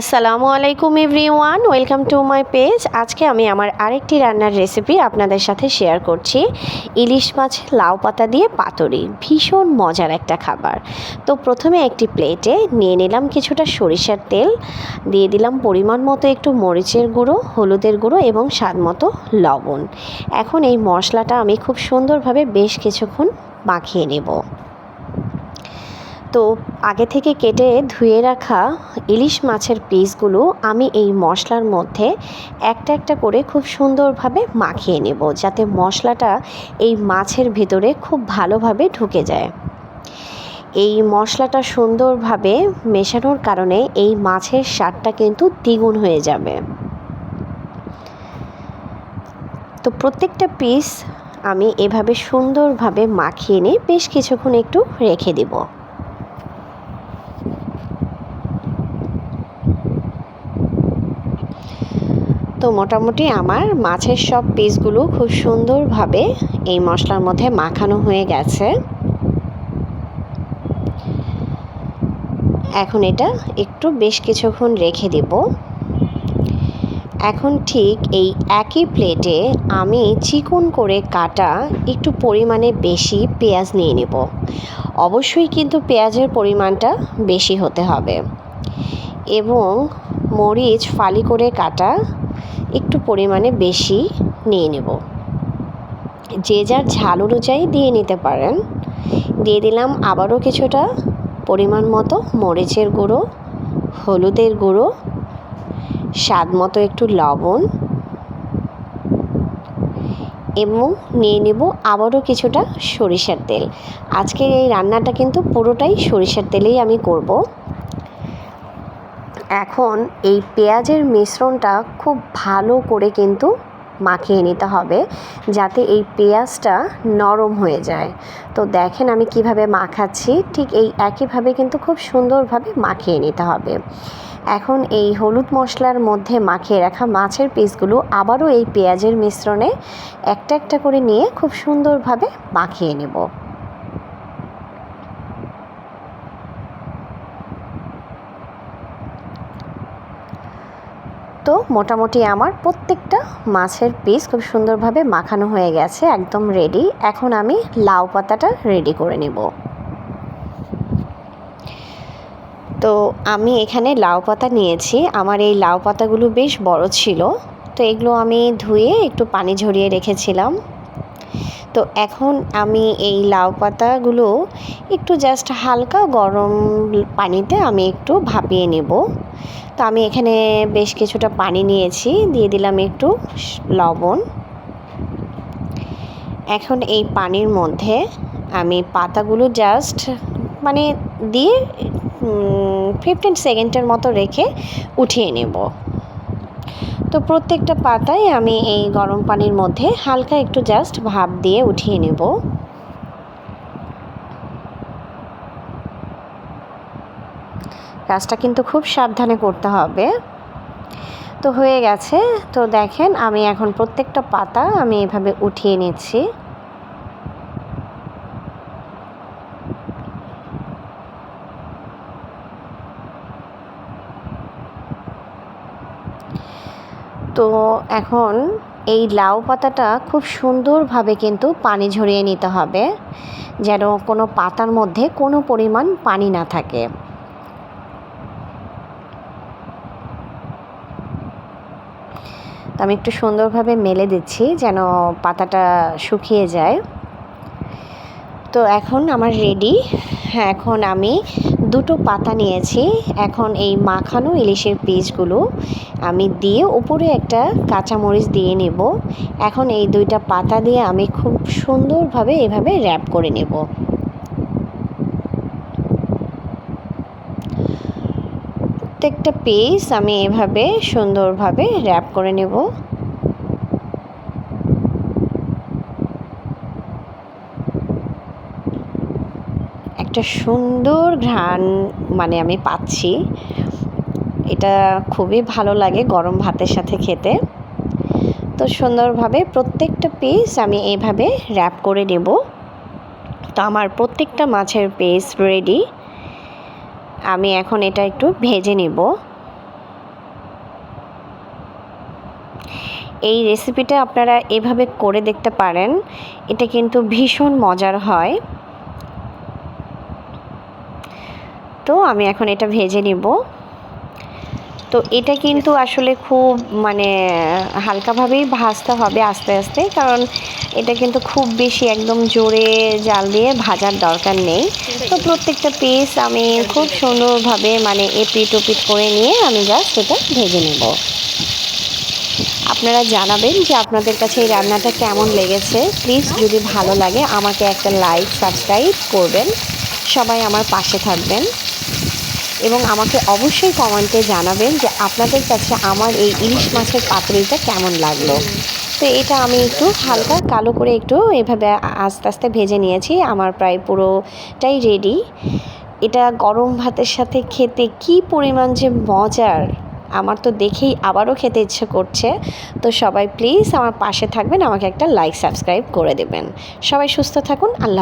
আসসালামু আলাইকুম everyone, welcome to my page. আজকে আমি আমার আরেকটি রান্নার রেসিপি আপনাদের সাথে শেয়ার করছি। ইলিশ মাছ, লাউ পাতা দিয়ে পাতুরি, ভীষণ মজার একটা খাবার। তো প্রথমে একটি প্লেটে নিয়ে নিলাম কিছুটা সরিষার তেল, দিয়ে দিলাম পরিমাণ মতো একটু মরিচের গুঁড়ো, হলুদের গুঁড়ো এবং স্বাদ মতো লবণ। এখন এই মশলাটা আমি খুব সুন্দরভাবে বেশ কিছুক্ষণ মাখিয়ে নেব। তো আগে থেকে কেটে ধুয়ে রাখা ইলিশ মাছের পিসগুলো আমি এই মশলার মধ্যে একটা একটা করে খুব সুন্দরভাবে মাখিয়ে নেব, যাতে মশলাটা এই মাছের ভিতরে খুব ভালোভাবে ঢুকে যায়। এই মশলাটা সুন্দরভাবে মেশানোর কারণে এই মাছের স্বাদটা কিন্তু দ্বিগুণ হয়ে যাবে। তো প্রত্যেকটা পিস আমি এভাবে সুন্দরভাবে মাখিয়ে নিয়ে বেশ কিছুক্ষণ একটু রেখে দেবো। মোটামুটি আমার মাছের সব পিসগুলো খুব সুন্দরভাবে এই মশলার মধ্যে মাখানো হয়ে গেছে। এখন এটা একটু বেশ কিছুক্ষণ রেখে দেব। এখন ঠিক এই একই প্লেটে আমি চিকন করে কাটা একটু পরিমাণে বেশি পেঁয়াজ নিয়ে নেব। অবশ্যই কিন্তু পেঁয়াজের পরিমাণটা বেশি হতে হবে। এবং মরিচ ফালি করে কাটা একটু পরিমাণে বেশি নিয়ে নেব। যে যার ঝাল অনুযায়ী দিয়ে নিতে পারেন। দিয়ে দিলাম আবারও কিছুটা পরিমাণ মতো মরিচের গুঁড়ো, হলুদের গুঁড়ো, স্বাদ মতো একটু লবণ এবং নিয়ে নেব আবারও কিছুটা সরিষার তেল। আজকের এই রান্নাটা কিন্তু পুরোটাই সরিষার তেলেই আমি করব। এখন এই পেঁয়াজের মিশ্রণটা খুব ভালো করে কিন্তু মাখিয়ে নিতে হবে যাতে এই পেঁয়াজটা নরম হয়ে যায়। তো দেখেন আমি কীভাবে মাখাচ্ছি, ঠিক এই একইভাবে কিন্তু খুব সুন্দরভাবে মাখিয়ে নিতে হবে। এখন এই হলুদ মশলার মধ্যে মাখিয়ে রাখা মাছের পিসগুলো আবারও এই পেঁয়াজের মিশ্রণে একটা একটা করে নিয়ে খুব সুন্দরভাবে মাখিয়ে নেব। তো মোটামুটি আমার প্রত্যেকটা মাছের পিস খুব সুন্দরভাবে মাখানো হয়ে গেছে, একদম রেডি এখন আমি লাউ পাতাটা রেডি করে নেব। তো আমি এখানে লাউ পাতা নিয়েছি। আমার এই লাউ পাতাগুলো বেশ বড় ছিল। তো এগুলো আমি ধুয়ে একটু পানি ঝরিয়ে রেখেছিলাম। তো এখন আমি এই লাউ পাতাগুলো একটু জাস্ট হালকা গরম পানিতে আমি একটু ভাপিয়ে নেব। তো আমি এখানে বেশ কিছুটা পানি নিয়েছি, দিয়ে দিলাম একটু লবণ। এখন এই পানির মধ্যে আমি পাতাগুলো জাস্ট মানে দিয়ে ফিফটিন সেকেন্ডের মতো রেখে উঠিয়ে নেব। তো প্রত্যেকটা পাতায় আমি এই গরম পানির মধ্যে হালকা একটু জাস্ট ভাপ দিয়ে উঠিয়ে নেব। কাজটা কিন্তু খুব সাবধানে করতে হবে। তো হয়ে গেছে। তো দেখেন আমি এখন প্রত্যেকটা পাতা আমি এভাবে উঠিয়ে নিচ্ছি। তো এখন এই লাউ পাতাটা খুব সুন্দরভাবে কিন্তু পানি ঝরিয়ে নিতে হবে, যেন কোনো পাতার মধ্যে কোনো পরিমাণ পানি না থাকে। আমি একটু সুন্দরভাবে মেলে দিচ্ছি যেন পাতাটা শুকিয়ে যায়। তো এখন আমার রেডি হ্যাঁ এখন আমি দুটো পাতা নিয়েছি। এখন এই মাখানো ইলিশের পিসগুলো আমি দিয়ে উপরে একটা কাঁচামরিচ দিয়ে নেব। এখন এই দুইটা পাতা দিয়ে আমি খুব সুন্দরভাবে এভাবে র্যাপ করে নেব। প্রত্যেকটা পিস আমি এভাবে সুন্দরভাবে র্যাপ করে নেব। একটা সুন্দর ঘ্রাণ মানে আমি পাচ্ছি। এটা খুবই ভালো লাগে গরম ভাতের সাথে খেতে। তো সুন্দরভাবে প্রত্যেকটা পিস আমি এইভাবে র্যাপ করে নেব। তো আমার প্রত্যেকটা মাছের পিস রেডি আমি এখন এটা একটু ভেজে নেব। এই রেসিপিটা আপনারা এভাবে করে দেখতে পারেন। এটা কিন্তু ভীষণ মজার হয়। তো আমি এখন এটা ভেজে নিব। তো এটা কিন্তু আসলে খুব মানে হালকাভাবেই ভাজতে হবে আস্তে আস্তে, কারণ এটা কিন্তু খুব বেশি একদম জোরে জাল দিয়ে ভাজার দরকার নেই। তো প্রত্যেকটা পিস আমি খুব সুন্দরভাবে মানে এপিট ওপিট করে নিয়ে আমি জাস্ট এটা ভেজে নেব। আপনারা জানাবেন যে আপনাদের কাছে এই রান্নাটা কেমন লেগেছে। প্লিজ যদি ভালো লাগে আমাকে একটা লাইক সাবস্ক্রাইব করবেন। সবাই আমার পাশে থাকবেন। এবং আমাকে অবশ্যই কমেন্টে জানাবেন যে আপনাদের কাছে আমার এই ইলিশ মাছের পাতুরিটা কেমন লাগল। তো এটা আমি একটু হালকা কালো করে একটু এভাবে আস্তে আস্তে ভেজে নিয়েছি। আমার প্রায় পুরোটাই রেডি এটা গরম ভাতের সাথে খেতে কি পরিমাণ যে মজার! আমার তো দেখেই আবারও খেতে ইচ্ছে করছে। তো সবাই প্লিজ আমার পাশে থাকবেন, আমাকে একটা লাইক সাবস্ক্রাইব করে দেবেন। সবাই সুস্থ থাকুন, আল্লাহ